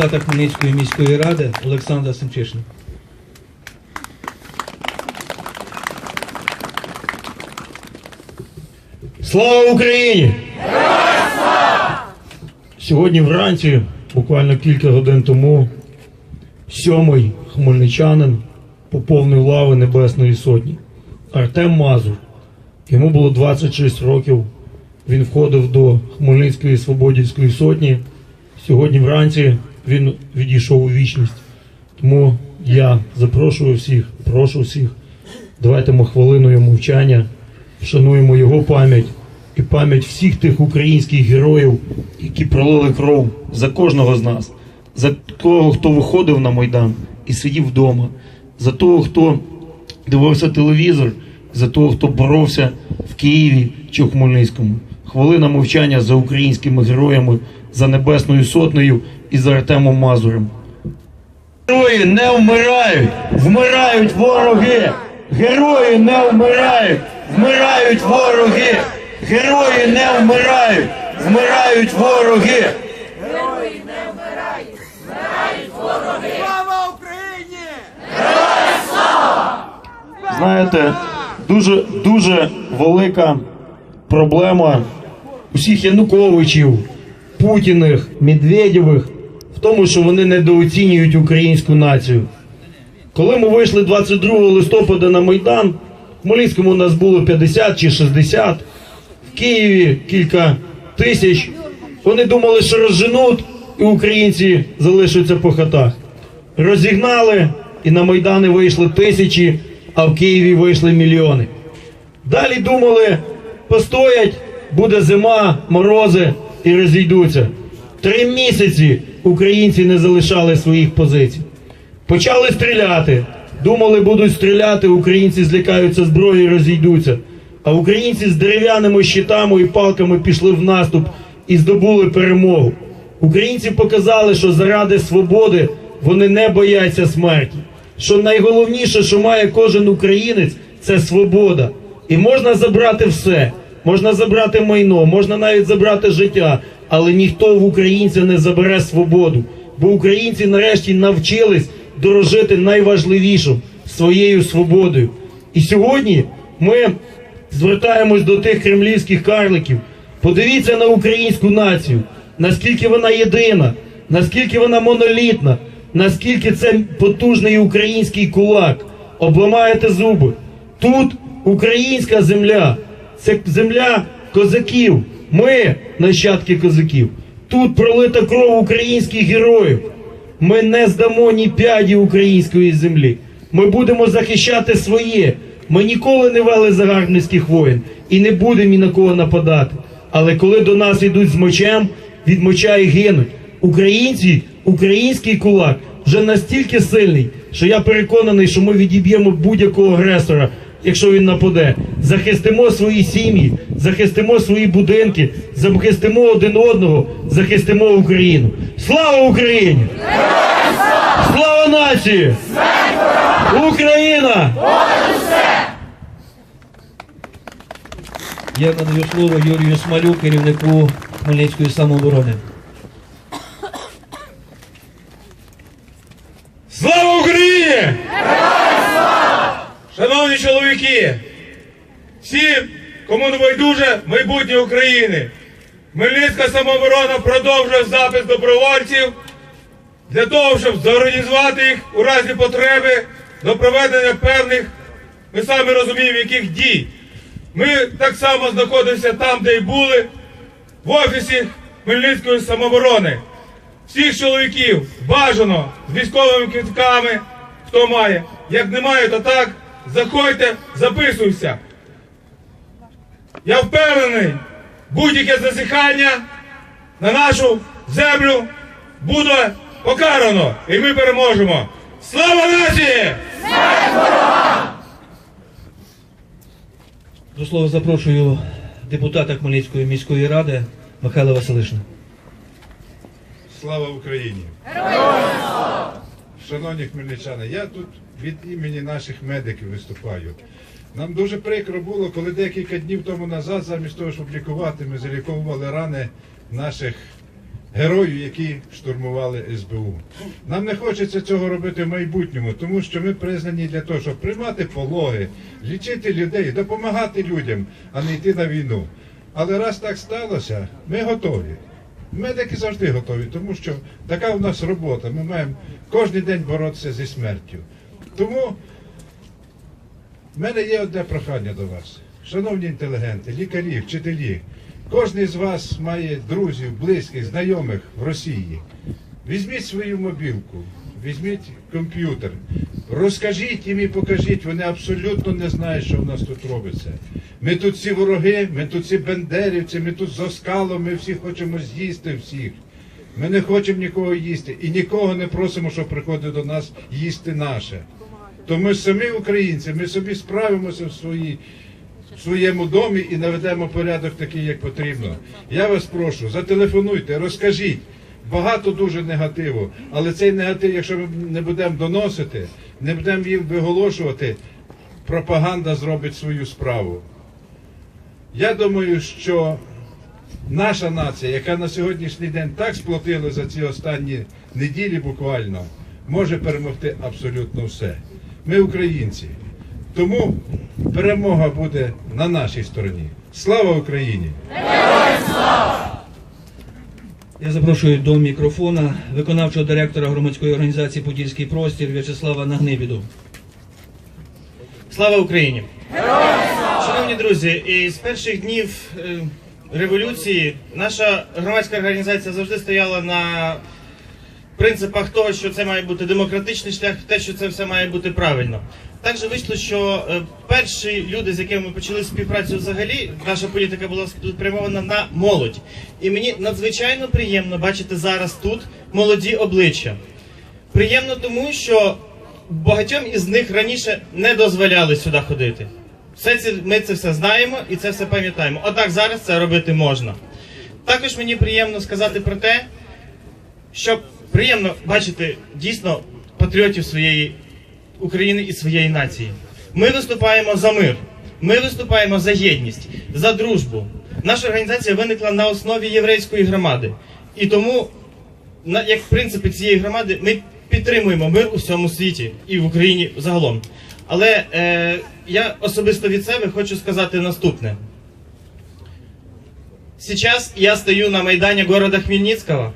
депутата Хмельницької міської ради Олександра Семчишина. Слава Україні! Сьогодні вранці, буквально кілька годин тому, сьомий хмельничанин поповнив лави Небесної Сотні. Артем Мазур. Йому було 26 років. Він входив до Хмельницької Свободівської сотні. Сьогодні вранці він відійшов у вічність. Тому я запрошую всіх, прошу всіх, давайте ми хвилиною мовчання, шануємо його пам'ять і пам'ять всіх тих українських героїв, які пролили кров за кожного з нас, за того, хто виходив на Майдан і сидів вдома, за того, хто дивився телевізор, за того, хто боровся в Києві чи в Хмельницькому. Хвилина мовчання за українськими героями, за Небесною Сотнею і за Артемом Мазурем. Герої не вмирають, вмирають вороги. Герої не вмирають, вмирають вороги. Герої не вмирають, вмирають вороги. Слава Україні! Знаєте, дуже дуже велика проблема усіх Януковичів, Путіних, Медведєвих тому, що вони недооцінюють українську націю. Коли ми вийшли 22 листопада на Майдан, в Хмельницькому нас було 50 чи 60, в Києві кілька тисяч. Вони думали, що розженуть, і українці залишаться по хатах. Розігнали, і на Майдани вийшли тисячі, а в Києві вийшли мільйони. Далі думали, постоять, буде зима, морози і розійдуться. Три місяці українці не залишали своїх позицій. Почали стріляти. Думали, будуть стріляти, українці злякаються зброї і розійдуться. А українці з дерев'яними щитами і палками пішли в наступ і здобули перемогу. Українці показали, що заради свободи вони не бояться смерті. Що найголовніше, що має кожен українець, це свобода. І можна забрати все. Можна забрати майно, можна навіть забрати життя, але ніхто в українця не забере свободу. Бо українці нарешті навчились дорожити найважливішим своєю свободою. І сьогодні ми звертаємось до тих кремлівських карликів. Подивіться на українську націю, наскільки вона єдина, наскільки вона монолітна, наскільки це потужний український кулак. Обламаєте зуби. Тут українська земля, це земля козаків. Ми нащадки козаків. Тут пролита кров українських героїв. Ми не здамо ні п'яді української землі. Ми будемо захищати своє. Ми ніколи не вели загарбницьких воїн і не будемо ні на кого нападати. Але коли до нас йдуть з мечем, від меча і гинуть. Українці, український кулак вже настільки сильний, що я переконаний, що ми відіб'ємо будь-якого агресора, якщо він нападе. Захистимо свої сім'ї, захистимо свої будинки, захистимо один одного, захистимо Україну. Слава Україні! Слава нації! Україна! Я надаю слово Юрію Смалю, керівнику Хмельницької самооборони. Слава! Шановні чоловіки, всі, кому не байдуже майбутнє України, Хмельницька самооборона продовжує запис добровольців для того, щоб зорганізувати їх у разі потреби до проведення певних, ми самі розуміємо, яких дій. Ми так само знаходимося там, де й були, в офісі Хмельницької самооборони. Всіх чоловіків бажано з військовими квитками, хто має. Як немає, то так, заходьте, записуйся. Я впевнений, будь-яке зазіхання на нашу землю буде покарано, і ми переможемо. Слава нації! До слова запрошую депутата Хмельницької міської ради Михайла Василишина. Слава Україні! Шановні хмельничани, я тут від імені наших медиків виступаю. Нам дуже прикро було, коли декілька днів тому назад, замість того, щоб лікувати, ми заліковували рани наших герою, які штурмували СБУ. Нам не хочеться цього робити в майбутньому, тому що ми признані для того, щоб приймати пологи, лічити людей, допомагати людям, а не йти на війну. Але раз так сталося, ми готові. Медики завжди готові, тому що така в нас робота. Ми маємо кожен день боротися зі смертю. Тому в мене є одне прохання до вас. Шановні інтелігенти, лікарі, вчителі, кожен з вас має друзів, близьких, знайомих в Росії. Візьміть свою мобілку, візьміть комп'ютер, розкажіть їм і покажіть, вони абсолютно не знають, що в нас тут робиться. Ми тут всі вороги, ми тут всі бендерівці, ми тут з оскалом, ми всі хочемо з'їсти всіх. Ми не хочемо нікого їсти і нікого не просимо, щоб приходив до нас їсти наше. То ми самі українці, ми собі справимося в своїй в своєму домі і наведемо порядок такий, як потрібно. Я вас прошу, зателефонуйте, розкажіть. Багато дуже негативу, але цей негатив, якщо ми не будемо доносити, не будемо їм виголошувати, пропаганда зробить свою справу. Я думаю, що наша нація, яка на сьогоднішній день так сплотила за ці останні неділі буквально, може перемогти абсолютно все. Ми українці. Тому перемога буде на нашій стороні. Слава Україні! Я запрошую до мікрофона виконавчого директора громадської організації Подільський простір В'ячеслава Нагнибіду. Слава Україні! Шановні друзі, і з перших днів е, революції наша громадська організація завжди стояла на принципах того, що це має бути демократичний шлях, те, що це все має бути правильно. Так же вийшло, що е, перші люди, з якими ми почали співпрацю взагалі, наша політика була спрямована на молодь. І мені надзвичайно приємно бачити зараз тут молоді обличчя. Приємно тому, що багатьом із них раніше не дозволяли сюди ходити. Все це, ми це все знаємо і це все пам'ятаємо. Отак зараз це робити можна. Також мені приємно сказати про те, що приємно бачити дійсно патріотів своєї України і своєї нації. Ми виступаємо за мир, ми виступаємо за єдність, за дружбу. Наша організація виникла на основі єврейської громади. І тому, як принципи цієї громади, ми підтримуємо мир у всьому світі і в Україні загалом. Але е, я особисто від себе хочу сказати наступне. Сейчас я стою на Майдане города Хмельницкого,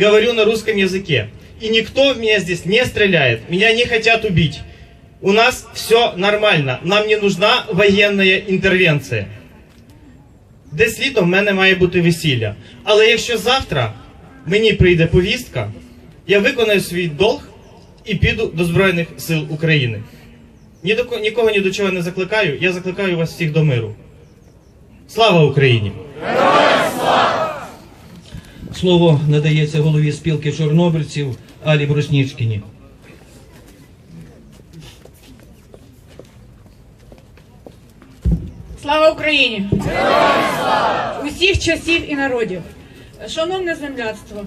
говорю на русском языке. И никто в меня здесь не стреляет, меня не хотят убить. У нас все нормально, нам не нужна воєнна інтервенція. Десь літом в мене має бути весілля. Але якщо завтра мені прийде повістка, я виконаю свій долг і піду до Збройних сил України. Ні до ко- нікого ні до чого не закликаю, я закликаю вас всіх до миру. Слава Україні! Слово надається голові спілки чорнобильців Алі Бруснічкіні. Слава Україні! Усіх часів і народів. Шановне земляцтво,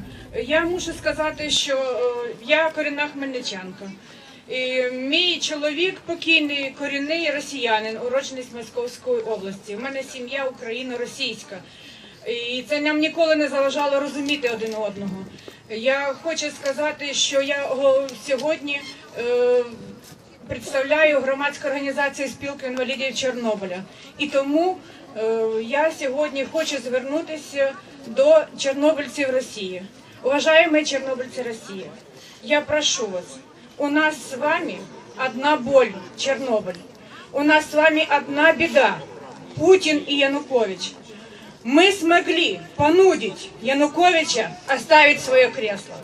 я мушу сказати, що е, я корінна хмельничанка. Мій чоловік покійний корінний росіянин, уроджений Московської області. У мене сім'я україно-російська. І це нам ніколи не заважало розуміти один одного. Я хочу сказати, що я сьогодні е, представляю громадську організацію спілки інвалідів Чорнобиля. І тому е, я сьогодні хочу звернутися до чорнобильців Росії. Уважаемые чорнобильці Росії, я прошу вас, у нас з вами одна боль, Чернобыль. У нас с вами одна беда, Путин и Янукович. Мы смогли понудить Януковича оставить свое кресло.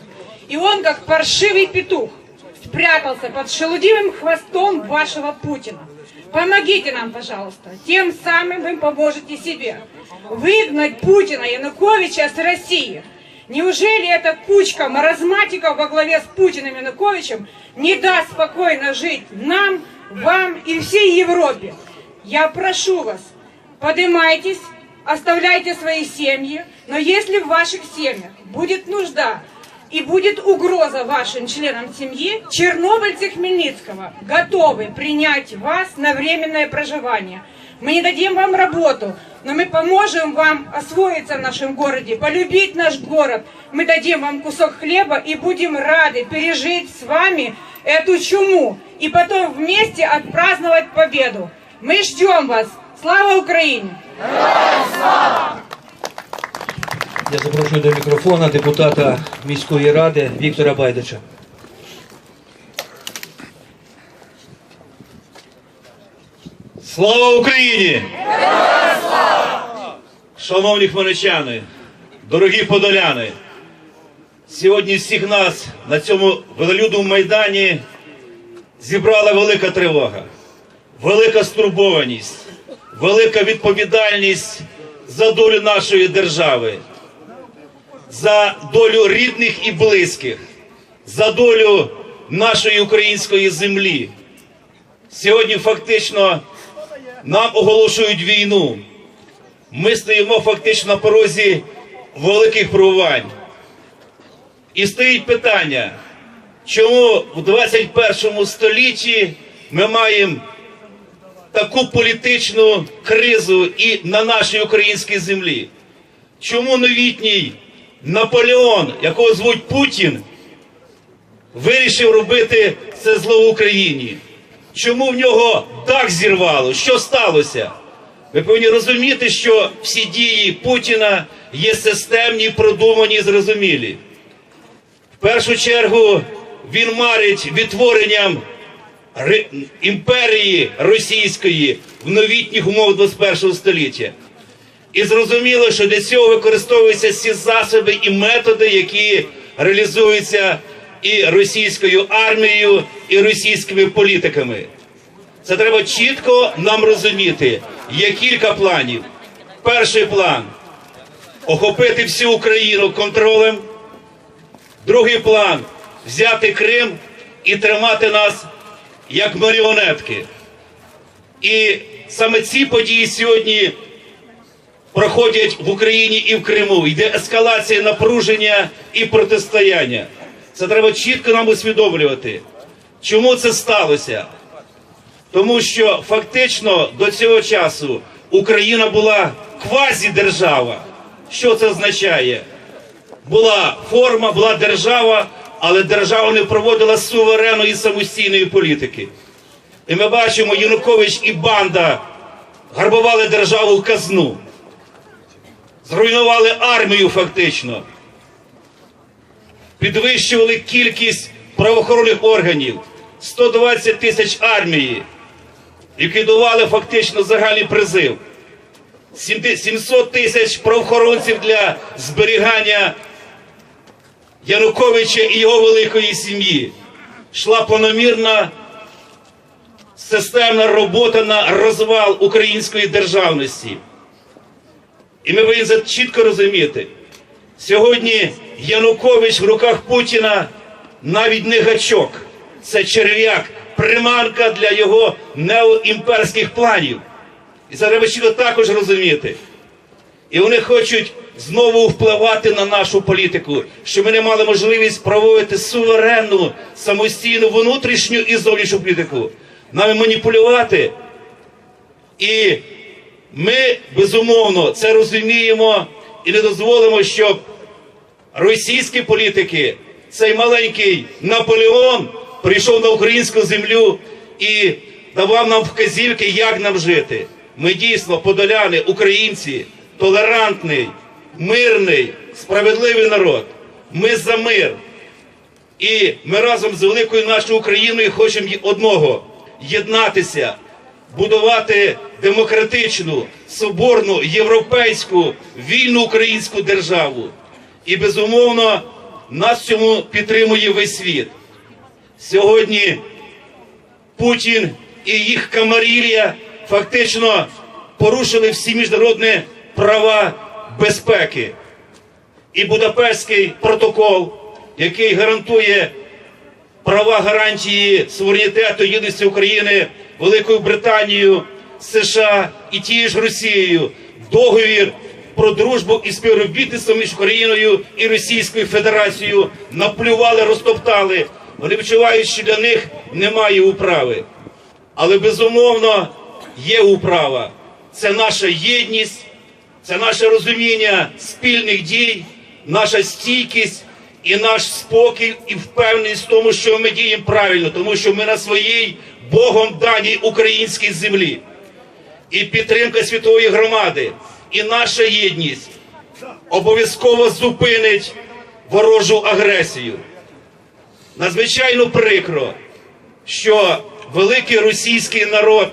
И он, как паршивый петух, спрятался под шелудивым хвостом вашего Путина. Помогите нам, пожалуйста. Тем самым вы поможете себе. Выгнать Путина, Януковича с России. Неужели эта кучка маразматиков во главе с Путиным и Януковичем не даст спокойно жить нам, вам и всей Европе? Я прошу вас, поднимайтесь, оставляйте свои семьи, но если в ваших семьях будет нужда и будет угроза вашим членам семьи, чернобыльцы Хмельницкого готовы принять вас на временное проживание. Мы не дадим вам работу, но мы поможем вам освоиться в нашем городе, полюбить наш город. Мы дадим вам кусок хлеба и будем рады пережить с вами эту чуму и потом вместе отпраздновать победу. Мы ждем вас. Слава Украине! Я запрошую до мікрофона депутата міської ради Віктора Байдича. Слава Україні! Шановні хмельничани, дорогі подоляни, сьогодні всіх нас на цьому велолюдному майдані зібрала велика тривога, велика стурбованість, велика відповідальність за долю нашої держави, за долю рідних і близьких, за долю нашої української землі. Сьогодні фактично нам оголошують війну. Ми стоїмо фактично на порозі великих пробувань. І стоїть питання, чому в 21 столітті ми маємо таку політичну кризу і на нашій українській землі? Чому новітній Наполеон, якого звуть Путін, вирішив робити це зло в Україні? Чому в нього дах зірвало? Що сталося? Ви повинні розуміти, що всі дії Путіна є системні, продумані і зрозумілі. В першу чергу він марить відтворенням імперії російської в новітніх умовах 21 століття. І зрозуміло, що для цього використовуються всі засоби і методи, які реалізуються і російською армією, і російськими політиками. Це треба чітко нам розуміти. Є кілька планів. Перший план охопити всю Україну контролем. Другий план взяти Крим і тримати нас як маріонетки. І саме ці події сьогодні проходять в Україні і в Криму. Йде ескалація напруження і протистояння. Це треба чітко нам усвідомлювати. Чому це сталося? Тому що фактично до цього часу Україна була квазідержава. Що це означає? Була форма, була держава, але держава не проводила суверенної самостійної політики. І ми бачимо, Янукович і банда гарбували державу в казну, зруйнували армію фактично, підвищували кількість правоохоронних органів, 120 тисяч армії, ліквідували фактично загальний призив, 700 тисяч правоохоронців для зберігання Януковича і його великої сім'ї. Йшла планомірна системна робота на розвал української державності. І ми повинні чітко розуміти. Сьогодні Янукович в руках Путіна навіть не гачок, це черв'як, приманка для його неоімперських планів. І це треба чітко також розуміти. І вони хочуть знову впливати на нашу політику, щоб ми не мали можливість проводити суверенну, самостійну внутрішню і зовнішню політику. Нами маніпулювати. І ми безумовно це розуміємо і не дозволимо, щоб російські політики, цей маленький Наполеон, прийшов на українську землю і давав нам вказівки, як нам жити. Ми дійсно подоляни, українці, толерантний, мирний, справедливий народ. Ми за мир. І ми разом з великою нашою Україною хочемо одного єднатися, будувати демократичну, соборну, європейську, вільну українську державу. І безумовно нас цьому підтримує весь світ. Сьогодні Путін і їх камарілля фактично порушили всі міжнародні права безпеки. І Будапештський протокол, який гарантує права гарантії суверенітету єдності України Великою Британією, США і тією ж Росією, договір про дружбу і співробітництво між Україною і Російською Федерацією наплювали, розтоптали. Вони відчувають, що для них немає управи. Але безумовно є управа. це наша єдність, це наше розуміння спільних дій, наша стійкість і наш спокій і впевненість в тому, що ми діємо правильно, тому що ми на своїй Богом даній українській землі. І підтримка світової громади, і наша єдність обов'язково зупинить ворожу агресію. Надзвичайно прикро, що великий російський народ,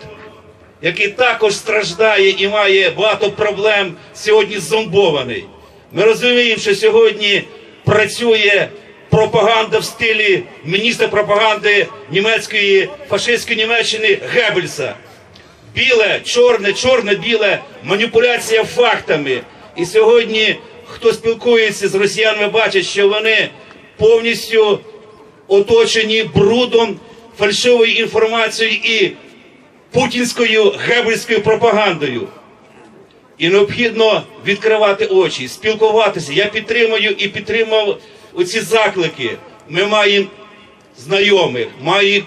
який також страждає і має багато проблем, сьогодні зомбований. Ми розуміємо, що сьогодні працює пропаганда в стилі міністра пропаганди німецької фашистської Німеччини Геббельса. Біле, чорне, чорне, біле, маніпуляція фактами. І сьогодні, хто спілкується з росіянами, бачить, що вони повністю оточені брудом, фальшивою інформацією і путінською гебельською пропагандою. І необхідно відкривати очі, спілкуватися. Я підтримую і підтримав оці заклики. Ми маємо знайомих, маємо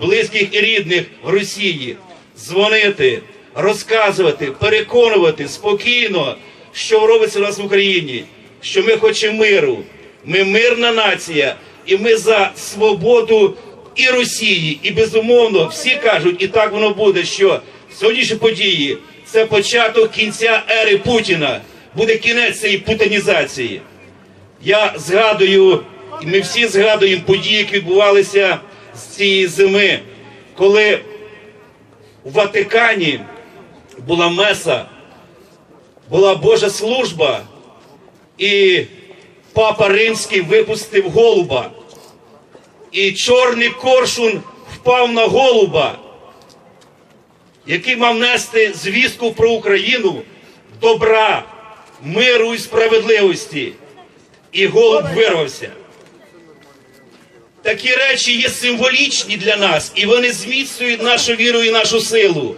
близьких і рідних в Росії. Дзвонити, розказувати, переконувати спокійно, що робиться у нас в Україні, що ми хочемо миру. Ми мирна нація, і ми за свободу і Росії, і безумовно всі кажуть, і так воно буде, що сьогоднішні події це початок кінця ери Путіна. Буде кінець цієї путінізації. Я згадую, і ми всі згадуємо події, які відбувалися з цієї зими, коли у Ватикані була меса, була Божа служба, і Папа Римський випустив голуба. І чорний коршун впав на голуба, який мав нести звістку про Україну добра, миру і справедливості. І голуб вирвався. Такі речі є символічні для нас, і вони зміцнюють нашу віру і нашу силу.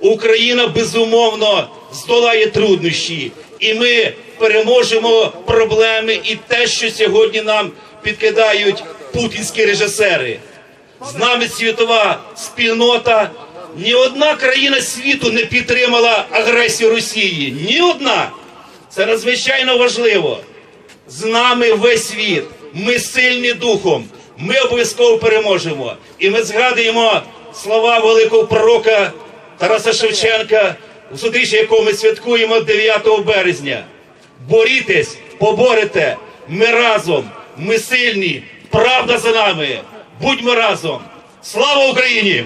Україна безумовно здолає труднощі, і ми переможемо проблеми і те, що сьогодні нам підкидають путінські режисери. З нами світова спільнота. Ні одна країна світу не підтримала агресію Росії. Ні одна. Це надзвичайно важливо. З нами весь світ. Ми сильні духом. Ми обов'язково переможемо. І ми згадуємо слова великого пророка Тараса Шевченка, у судріччя якого ми святкуємо 9 березня. Борітесь, поборете, ми разом, ми сильні, правда за нами. Будьмо разом. Слава Україні!